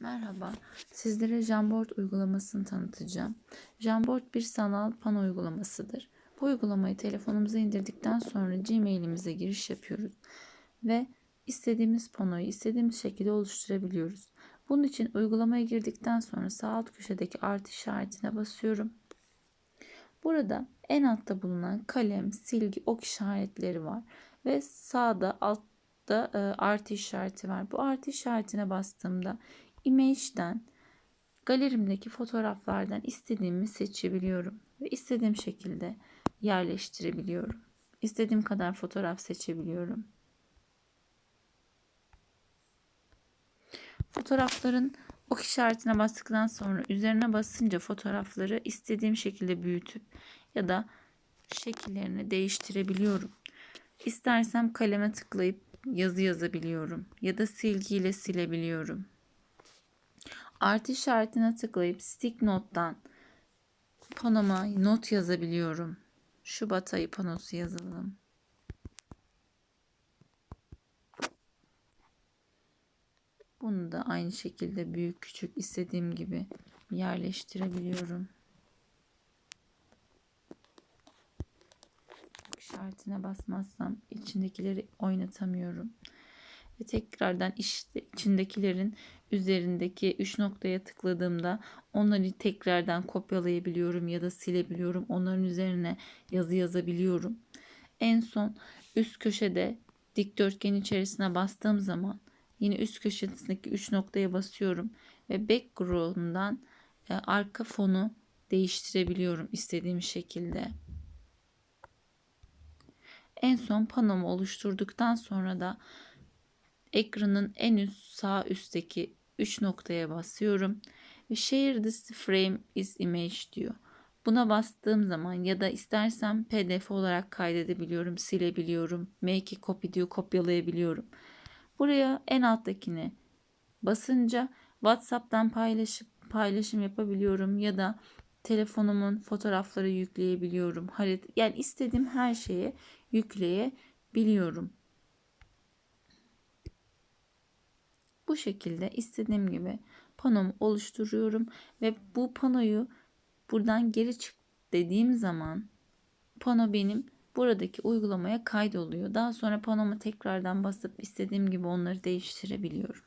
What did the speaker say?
Merhaba, sizlere Jamboard uygulamasını tanıtacağım. Jamboard bir sanal pano uygulamasıdır. Bu uygulamayı telefonumuza indirdikten sonra Gmail'imize giriş yapıyoruz ve istediğimiz panoyu istediğimiz şekilde oluşturabiliyoruz. Bunun için uygulamaya girdikten sonra sağ alt köşedeki artı işaretine basıyorum. Burada en altta bulunan kalem, silgi, ok işaretleri var ve sağda altta e, artı işareti var. Bu artı işaretine bastığımda Image'den galerimdeki fotoğraflardan istediğimi seçebiliyorum ve istediğim şekilde yerleştirebiliyorum. İstediğim kadar fotoğraf seçebiliyorum. Fotoğrafların ok işaretine bastıktan sonra üzerine basınca fotoğrafları istediğim şekilde büyütüp ya da şekillerini değiştirebiliyorum. İstersem kaleme tıklayıp yazı yazabiliyorum ya da silgiyle silebiliyorum. Artı işaretine tıklayıp stick note'dan panoma not yazabiliyorum. Şubat ayı panosu yazalım. Bunu da aynı şekilde büyük küçük istediğim gibi yerleştirebiliyorum. işaretine basmazsam içindekileri oynatamıyorum. Ve tekrardan işte içindekilerin üzerindeki 3 noktaya tıkladığımda onları tekrardan kopyalayabiliyorum ya da silebiliyorum. Onların üzerine yazı yazabiliyorum. En son üst köşede dikdörtgen içerisine bastığım zaman yine üst köşesindeki 3 noktaya basıyorum ve background'dan e, arka fonu değiştirebiliyorum istediğim şekilde. En son panomu oluşturduktan sonra da ekranın en üst sağ üstteki 3 noktaya basıyorum ve Share this frame is image diyor. Buna bastığım zaman ya da istersem pdf olarak kaydedebiliyorum, silebiliyorum. Make a copy diyor, kopyalayabiliyorum. Buraya en alttakini basınca WhatsApp'tan paylaşıp paylaşım yapabiliyorum ya da telefonumun fotoğrafları yükleyebiliyorum. Harit yani istediğim her şeye yükleyebiliyorum. Bu şekilde istediğim gibi panomu oluşturuyorum ve bu panoyu buradan geri çık dediğim zaman pano benim buradaki uygulamaya kaydoluyor. Daha sonra panomu tekrardan basıp istediğim gibi onları değiştirebiliyorum.